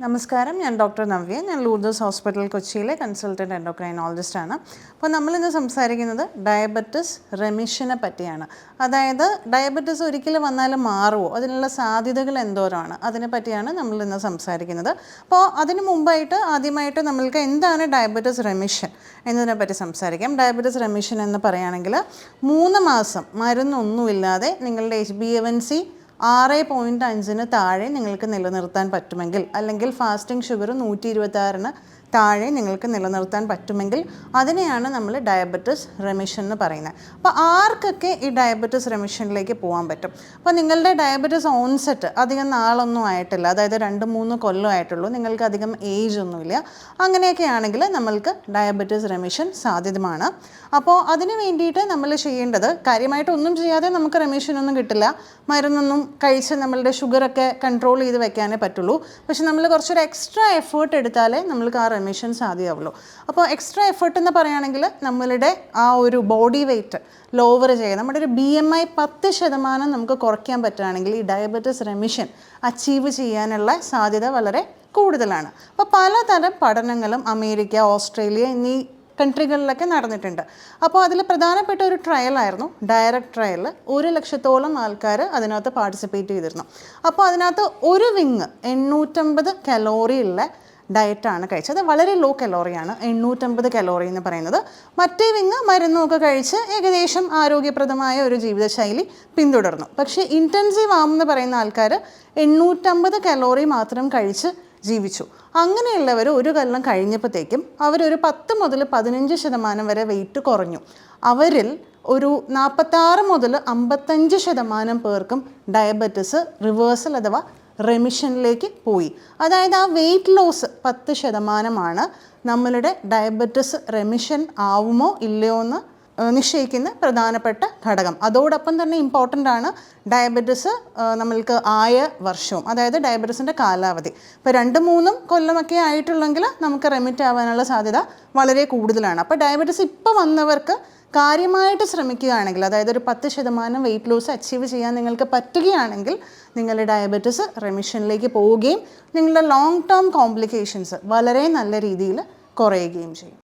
നമസ്കാരം. ഞാൻ ഡോക്ടർ നവ്യ. ഞാൻ ലൂർദസ് ഹോസ്പിറ്റൽ കൊച്ചിയിലെ കൺസൾട്ടന്റ് എൻഡോക്രൈനോളജിസ്റ്റ് ആണ്. അപ്പോൾ നമ്മളിന്ന് സംസാരിക്കുന്നത് ഡയബറ്റിസ് റെമിഷനെ പറ്റിയാണ്. അതായത് ഡയബറ്റിസ് ഒരിക്കലും വന്നാലും മാറുമോ അതിനുള്ള സാധ്യതകൾ എന്തോരമാണ് അതിനെ പറ്റിയാണ് നമ്മൾ ഇന്ന് സംസാരിക്കുന്നത്. അപ്പോൾ അതിന് മുമ്പായിട്ട് ആദ്യമായിട്ട് നമ്മൾക്ക് എന്താണ് ഡയബറ്റിസ് റെമിഷൻ എന്നതിനെ പറ്റി സംസാരിക്കാം. ഡയബറ്റിസ് റെമിഷൻ എന്ന് പറയുകയാണെങ്കിൽ മൂന്ന് മാസം മരുന്നൊന്നുമില്ലാതെ നിങ്ങളുടെ H B A one C ആറ് പോയിന്റ് അഞ്ചിന് താഴെ നിങ്ങൾക്ക് നിലനിർത്താൻ പറ്റുമെങ്കിൽ അല്ലെങ്കിൽ ഫാസ്റ്റിംഗ് ഷുഗർ നൂറ്റി ഇരുപത്താറിന് താഴെ നിങ്ങൾക്ക് നിലനിർത്താൻ പറ്റുമെങ്കിൽ അതിനെയാണ് നമ്മൾ ഡയബറ്റിസ് റെമിഷൻ എന്ന് പറയുന്നത്. അപ്പോൾ ആർക്കൊക്കെ ഈ ഡയബറ്റിസ് റെമിഷനിലേക്ക് പോകാൻ പറ്റും? അപ്പോൾ നിങ്ങളുടെ ഡയബറ്റിസ് ഓൺസെറ്റ് അധികം നാളൊന്നും ആയിട്ടില്ല. അതായത് രണ്ട് മൂന്ന് കൊല്ലം ആയിട്ടുള്ളൂ. നിങ്ങൾക്ക് അധികം ഏജ് ഒന്നുമില്ല. അങ്ങനെയൊക്കെ ആണെങ്കിൽ നമ്മൾക്ക് ഡയബറ്റിസ് റെമിഷൻ സാധ്യതമാണ് അപ്പോൾ അതിന് വേണ്ടിയിട്ട് നമ്മൾ ചെയ്യേണ്ടത് കാര്യമായിട്ടൊന്നും ചെയ്യാതെ നമുക്ക് റെമിഷൻ ഒന്നും കിട്ടില്ല. മരുന്നൊന്നും കഴിച്ച് നമ്മളുടെ ഷുഗറൊക്കെ കൺട്രോൾ ചെയ്ത് വെക്കാനേ പറ്റുള്ളൂ. പക്ഷെ നമ്മൾ കുറച്ചൊരു എക്സ്ട്രാ എഫേർട്ട് എടുത്താലേ നമ്മൾക്ക് ആ റെമിഷൻ സാധ്യമാവുള്ളൂ അപ്പോൾ എക്സ്ട്രാ എഫേർട്ട് എന്ന് പറയുകയാണെങ്കിൽ നമ്മളുടെ ആ ഒരു ബോഡി വെയ്റ്റ് ലോവർ ചെയ്യുക. നമ്മുടെ ഒരു ബി എം ഐ പത്ത് ശതമാനം നമുക്ക് കുറയ്ക്കാൻ പറ്റുകയാണെങ്കിൽ ഈ ഡയബറ്റിസ് റെമിഷൻ അച്ചീവ് ചെയ്യാനുള്ള സാധ്യത വളരെ കൂടുതലാണ്. അപ്പോൾ പലതരം പഠനങ്ങളും അമേരിക്ക ഓസ്ട്രേലിയ എന്നീ കൺട്രികളിലൊക്കെ നടന്നിട്ടുണ്ട്. അപ്പോൾ അതിൽ പ്രധാനപ്പെട്ട ഒരു ട്രയലായിരുന്നു ഡയറക്റ്റ് ട്രയൽ ഒരു ലക്ഷത്തോളം ആൾക്കാർ അതിനകത്ത് പാർട്ടിസിപ്പേറ്റ് ചെയ്തിരുന്നു. അപ്പോൾ അതിനകത്ത് ഒരു വിങ് എണ്ണൂറ്റമ്പത് കലോറിയുള്ള ഡയറ്റാണ് കഴിച്ചത്. വളരെ ലോ കലോറിയാണ് എണ്ണൂറ്റമ്പത് കലോറി എന്ന് പറയുന്നത്. മറ്റേ വിങ് മരുന്നൊക്കെ കഴിച്ച് ഏകദേശം ആരോഗ്യപ്രദമായ ഒരു ജീവിതശൈലി പിന്തുടർന്നു. പക്ഷേ ഇന്റൻസീവ് ആം എന്ന് പറയുന്ന ആൾക്കാർ എണ്ണൂറ്റമ്പത് കലോറി മാത്രം കഴിച്ച് ജീവിച്ചു. അങ്ങനെയുള്ളവർ ഒരു കൊല്ലം കഴിഞ്ഞപ്പോഴത്തേക്കും അവരൊരു പത്ത് മുതൽ പതിനഞ്ച് ശതമാനം വരെ വെയിറ്റ് കുറഞ്ഞു. അവരിൽ ഒരു നാൽപ്പത്താറ് മുതൽ അമ്പത്തഞ്ച് ശതമാനം പേർക്കും ഡയബറ്റിസ് റിവേഴ്സൽ അഥവാ റെമിഷനിലേക്ക് പോയി. അതായത് ആ വെയിറ്റ് ലോസ് പത്ത് ശതമാനമാണ് നമ്മളുടെ ഡയബറ്റിസ് റെമിഷൻ ആവുമോ ഇല്ലയോ എന്ന് നിശ്ചയിക്കുന്ന പ്രധാനപ്പെട്ട ഘടകം. അതോടൊപ്പം തന്നെ ഇമ്പോർട്ടന്റ് ആണ് ഡയബറ്റിസ് നമ്മൾക്ക് ആയ വർഷവും അതായത് ഡയബറ്റിസിന്റെ കാലാവധി. ഇപ്പോൾ രണ്ട് മൂന്നും കൊല്ലമൊക്കെ ആയിട്ടുള്ളെങ്കിൽ നമുക്ക് റെമിറ്റ് ആവാനുള്ള സാധ്യത വളരെ കൂടുതലാണ്. അപ്പോൾ ഡയബറ്റിസ് ഇപ്പോൾ വന്നവർക്ക് കാര്യമായിട്ട് ശ്രമിക്കുകയാണെങ്കിൽ അതായത് ഒരു പത്ത് ശതമാനം വെയിറ്റ് ലോസ് അച്ചീവ് ചെയ്യാൻ നിങ്ങൾക്ക് പറ്റുകയാണെങ്കിൽ നിങ്ങളുടെ ഡയബറ്റിസ് റെമിഷനിലേക്ക് പോവുകയും നിങ്ങളുടെ ലോങ് ടേം കോംപ്ലിക്കേഷൻസ് വളരെ നല്ല രീതിയിൽ കുറയുകയും ചെയ്യും.